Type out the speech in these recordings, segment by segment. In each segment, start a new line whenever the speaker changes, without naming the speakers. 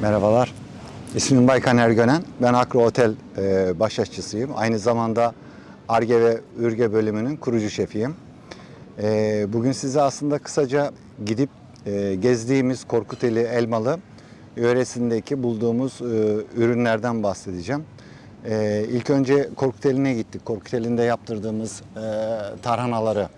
Merhabalar. İsmim Baykan Ergönen. Ben Akro Otel e, başaşçısıyım. Aynı zamanda Arge ve Ürge bölümünün kurucu şefiyim. E, bugün size aslında kısaca gidip e, gezdiğimiz Korkuteli Elmalı yöresindeki bulduğumuz e, ürünlerden bahsedeceğim. E, ilk önce Korkuteli'ne gittik. Korkuteli'nde yaptırdığımız e, tarhanaları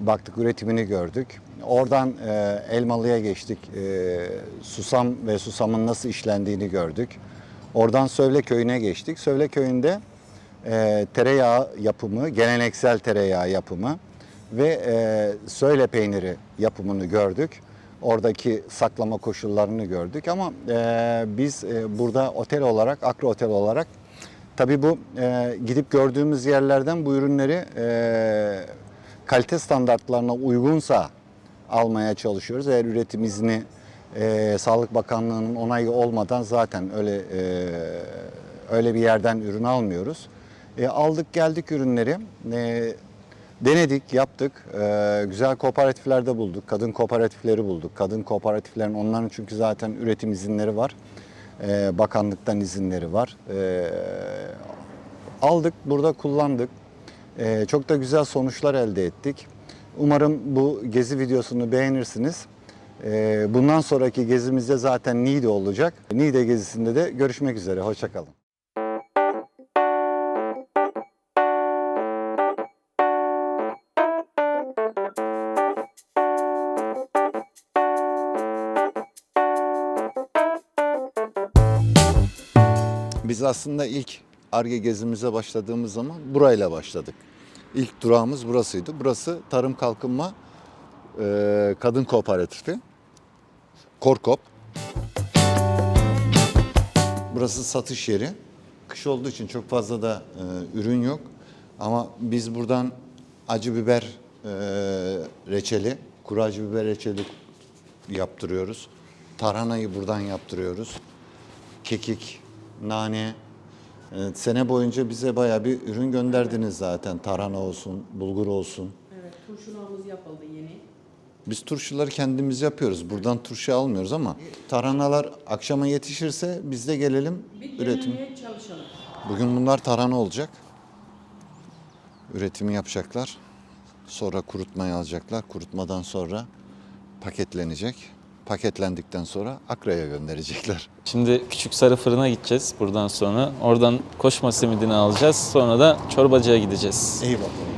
baktık, üretimini gördük. Oradan e, Elmalı'ya geçtik. E, susam ve susamın nasıl işlendiğini gördük. Oradan Sövle Köyü'ne geçtik. Sövle Köyü'nde e, tereyağı yapımı, geleneksel tereyağı yapımı ve e, söyle peyniri yapımını gördük. Oradaki saklama koşullarını gördük ama e, biz e, burada otel olarak, Akro Otel olarak tabii bu e, gidip gördüğümüz yerlerden bu ürünleri e, kalite standartlarına uygunsa almaya çalışıyoruz. Eğer üretim izni e, Sağlık Bakanlığı'nın onayı olmadan zaten öyle e, öyle bir yerden ürün almıyoruz. E, aldık geldik ürünleri. E, denedik, yaptık. E, güzel kooperatiflerde bulduk. Kadın kooperatifleri bulduk. Kadın kooperatiflerin onların çünkü zaten üretim izinleri var. E, bakanlıktan izinleri var. E, aldık, burada kullandık. Ee, çok da güzel sonuçlar elde ettik. Umarım bu gezi videosunu beğenirsiniz. Ee, bundan sonraki gezimizde zaten Niğde olacak. Niğde gezisinde de görüşmek üzere. Hoşçakalın. Biz aslında ilk Arge gezimize başladığımız zaman burayla başladık. İlk durağımız burasıydı. Burası Tarım Kalkınma e, Kadın Kooperatifi. Korkop. Burası satış yeri. Kış olduğu için çok fazla da e, ürün yok. Ama biz buradan acı biber e, reçeli, kuru acı biber reçeli yaptırıyoruz. Tarhanayı buradan yaptırıyoruz. Kekik, nane. Evet, sene boyunca bize bayağı bir ürün gönderdiniz zaten. Tarhana olsun, bulgur olsun.
Evet, turşularımız yapıldı yeni.
Biz turşuları kendimiz yapıyoruz. Buradan turşu almıyoruz ama tarhanalar akşama yetişirse biz de gelelim
Bir
üretim.
denemeye çalışalım.
Bugün bunlar tarhana olacak. Üretimi yapacaklar. Sonra kurutmaya alacaklar. Kurutmadan sonra paketlenecek. Paketlendikten sonra Akra'ya gönderecekler.
Şimdi küçük sarı fırına gideceğiz buradan sonra. Oradan koşma simidini alacağız. Sonra da çorbacıya gideceğiz.
İyi bakalım.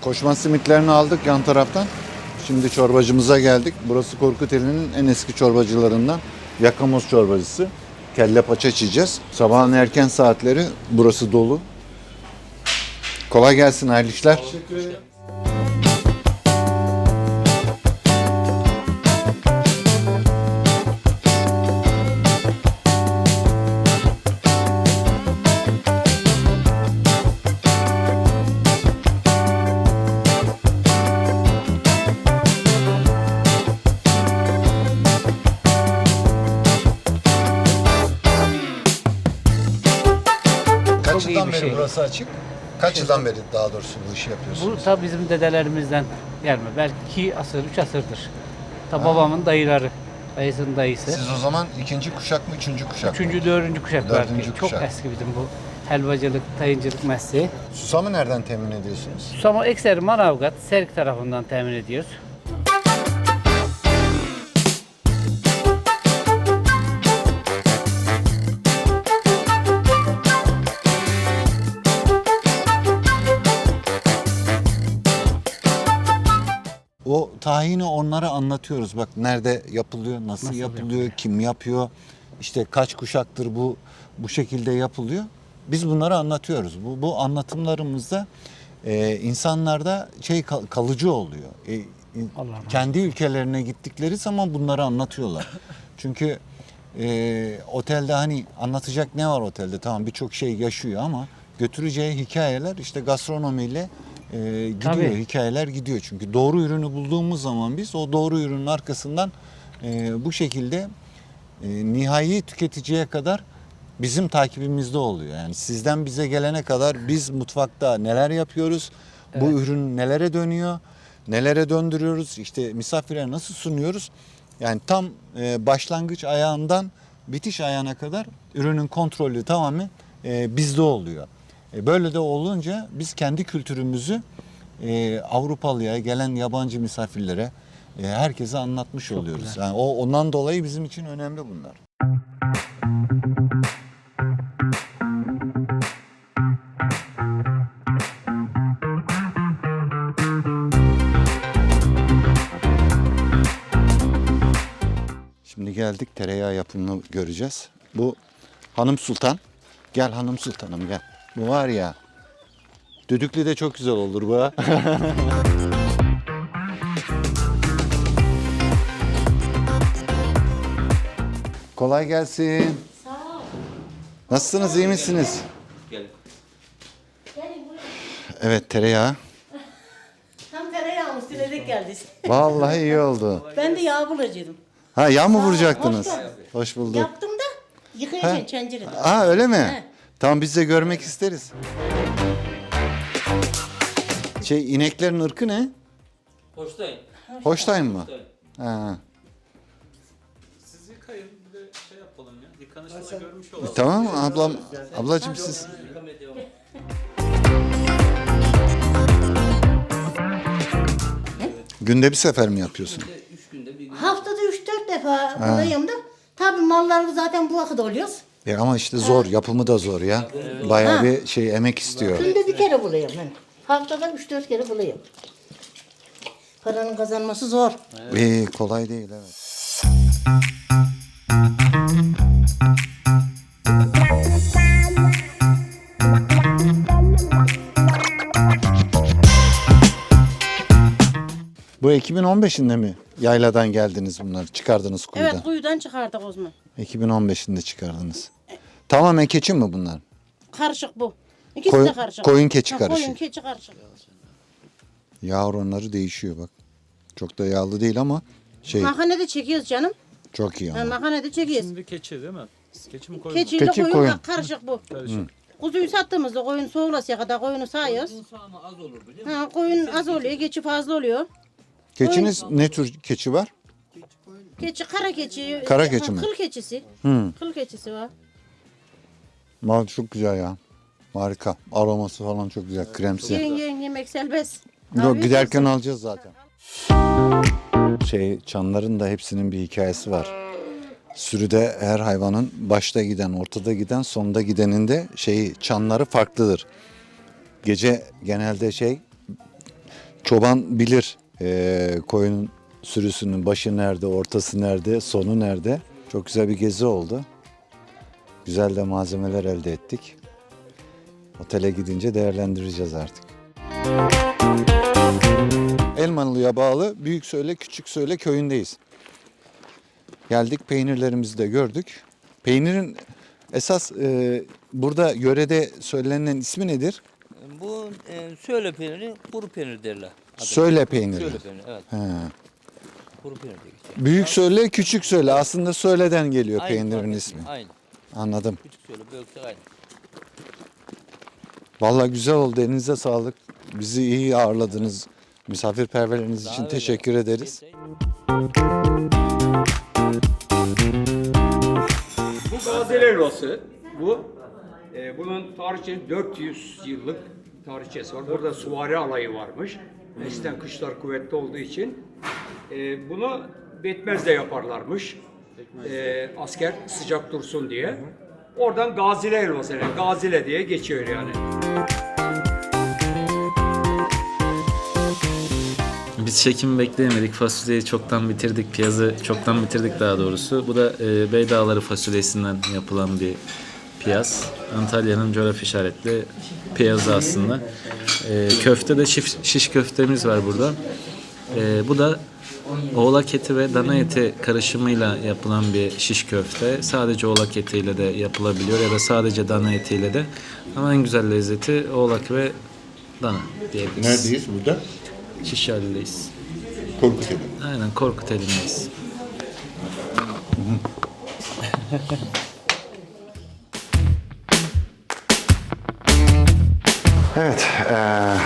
Koşma simitlerini aldık yan taraftan. Şimdi çorbacımıza geldik. Burası Korkuteli'nin en eski çorbacılarından. Yakamoz çorbacısı. Kelle paça içeceğiz. Sabahın erken saatleri burası dolu. Kolay gelsin hayırlı işler. Kaç
iyi
yıldan
bir
beri
şey.
burası açık? Kaç yıldan beri daha doğrusu bu işi yapıyorsunuz?
Bu tabi bizim dedelerimizden gelme. Belki asır, üç asırdır. Ta babamın dayıları, dayısının dayısı.
Siz o zaman ikinci kuşak mı, üçüncü kuşak mı?
Üçüncü, dördüncü kuşak
Dördüncü
belki.
kuşak.
Çok eski bizim bu helvacılık, tayıncılık mesleği.
Susamı nereden temin ediyorsunuz?
Susama ekseri Manavgat, Serk tarafından temin ediyoruz.
Tahini onlara anlatıyoruz. Bak nerede yapılıyor, nasıl,
Nasıl
yapılıyor, kim yapıyor, işte kaç kuşaktır bu bu şekilde yapılıyor. Biz bunları anlatıyoruz. Bu, bu anlatımlarımızda e, insanlarda şey kal- kalıcı oluyor. E,
Allah
kendi ülkelerine gittikleri zaman bunları anlatıyorlar. Çünkü e, otelde hani anlatacak ne var otelde? Tamam birçok şey yaşıyor ama götüreceği hikayeler işte gastronomiyle e, gidiyor.
Tabii.
Hikayeler gidiyor. Çünkü doğru ürünü bulduğumuz zaman biz o doğru ürünün arkasından e, bu şekilde e, nihai tüketiciye kadar bizim takibimizde oluyor. Yani sizden bize gelene kadar biz mutfakta neler yapıyoruz, bu ürün nelere dönüyor, nelere döndürüyoruz, işte misafire nasıl sunuyoruz. Yani tam e, başlangıç ayağından bitiş ayağına kadar ürünün kontrolü tamamen e, bizde oluyor. E, böyle de olunca biz kendi kültürümüzü e, Avrupalıya gelen yabancı misafirlere e, herkese anlatmış oluyoruz.
güzel.
Yani o ondan dolayı bizim için önemli bunlar. Şimdi geldik tereyağı yapımını göreceğiz. Bu Hanım Sultan. Gel Hanım Sultanım gel. Bu var ya. Düdüklü de çok güzel olur bu. Kolay gelsin.
Sağ ol.
Nasılsınız iyi misiniz?
Gelin buraya.
Evet tereyağı.
Tam tereyağımız silerek geldi.
Vallahi iyi oldu.
ben de yağ bulacağım.
Ha yağ mı vuracaktınız?
hoş geldin.
Hoş bulduk.
Yaptım da yıkayacaksın
Ha.
tencerede.
Aa öyle mi?
He.
Tamam biz de görmek isteriz. Şey ineklerin ırkı ne?
Hoştayım.
Holstein mı? Ha.
Siz yıkayın bir de şey yapalım ya. Yıkanışta da görmüş olalım.
Tamam ablam, ablacığım siz. Günde bir sefer mi yapıyorsun?
Üç günde bir gün.
Haftada 3-4 defa buradayım da. Tabii mallarımız zaten bu vakit oluyoruz.
E ama işte zor, yapımı da zor ya. Bayağı
Ha.
bir şey emek istiyor.
Günde bir kere bulayım ben. Haftada 3-4 kere bulayım. Paranın kazanması zor.
İyi, kolay değil evet. Bu 2015'inde mi yayladan geldiniz bunlar? Çıkardınız kuyudan.
Evet kuyudan çıkardık o zaman.
2015'inde çıkardınız. Tamamen keçi mi bunlar?
Karışık bu. İkisi
Koyun-
de karışık.
koyun keçi
Ha,
karışık.
Koyun keçi karışık.
Yağ oranları değişiyor bak. Çok da yağlı değil ama şey
Mahanede çekiyoruz canım.
çok iyi
Ha,
ama.
mahanede çekiyoruz.
Şimdi keçi değil mi? Keçi mi koyun mu?
Keçiyle
Keçi,
koyun,
koyun.
karışık bu.
Karışık.
Kuzuyu sattığımızda koyun soğulasıya kadar koyunu sayıyoruz.
İnsanı az olur biliyor musun?
Ha, koyun az oluyor, keçi fazla oluyor.
Keçiniz ne tür keçi var?
Keçi, kara keçi.
Kara
ha,
keçi mi?
Kıl keçisi.
Hı.
Kıl keçisi var.
Mal çok güzel ya. Harika. Aroması falan çok güzel. Kremsi.
Yiyin yiyin yemek serbest.
Yok
Afiyet
giderken
olsun.
alacağız zaten. Şey çanların da hepsinin bir hikayesi var. Sürüde her hayvanın başta giden, ortada giden, sonda gidenin de şeyi çanları farklıdır. Gece genelde şey çoban bilir eee koyunun sürüsünün başı nerede, ortası nerede, sonu nerede. Çok güzel bir gezi oldu. Güzel de malzemeler elde ettik. Otele gidince değerlendireceğiz artık. Elmalı'ya bağlı Büyük Söyle Küçük Söyle köyündeyiz. Geldik peynirlerimizi de gördük. Peynirin esas e, burada yörede söylenen ismi nedir?
Bu e, söyle peyniri, kuru peynir derler.
Söyle peyniri.
Söyle peyniri, evet.
He.
Kuru peynir diye geçiyor.
Büyük Söyle Küçük Söyle aslında söyleden geliyor
Aynı
peynirin
fark
ismi.
etmiyor, Aynı.
Anladım.
Küçük söyle, büyük de aynı.
Vallahi güzel oldu. Elinize sağlık. Bizi iyi ağırladınız. Misafirperverliğiniz için
öyle.
teşekkür ederiz.
Bu Gazel helvası. Bu. e, bunun tarihçesi 400 yıllık tarihçesi var. Burada suvari alayı varmış. Eskiden kışlar kuvvetli olduğu için. E, bunu betmezle yaparlarmış. E, asker sıcak dursun diye. Oradan Gazile helvası. Yani Gazile diye geçiyor yani.
Biz çekimi bekleyemedik. Fasulyeyi çoktan bitirdik. Piyazı çoktan bitirdik daha doğrusu. Bu da e, Beydağları fasulyesinden yapılan bir piyaz. Antalya'nın coğrafi işaretli piyazı aslında. E, köfte de şiş, şiş köftemiz var burada. E, bu da Oğlak eti ve dana eti karışımıyla yapılan bir şiş köfte. Sadece oğlak etiyle de yapılabiliyor ya da sadece dana etiyle de. Ama en güzel lezzeti oğlak ve dana diyebiliriz.
Neredeyiz burada?
Şişhali'deyiz.
Korkuteli.
Aynen Korkuteli'ndeyiz.
Evet, eee,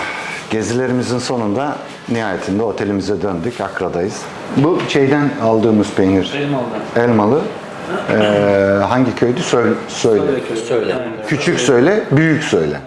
gezilerimizin sonunda nihayetinde otelimize döndük. Akra'dayız. Bu şeyden aldığımız peynir. Elmalı. Eee, hangi köydü? Söyle. Söyle. Küçük söyle, büyük söyle.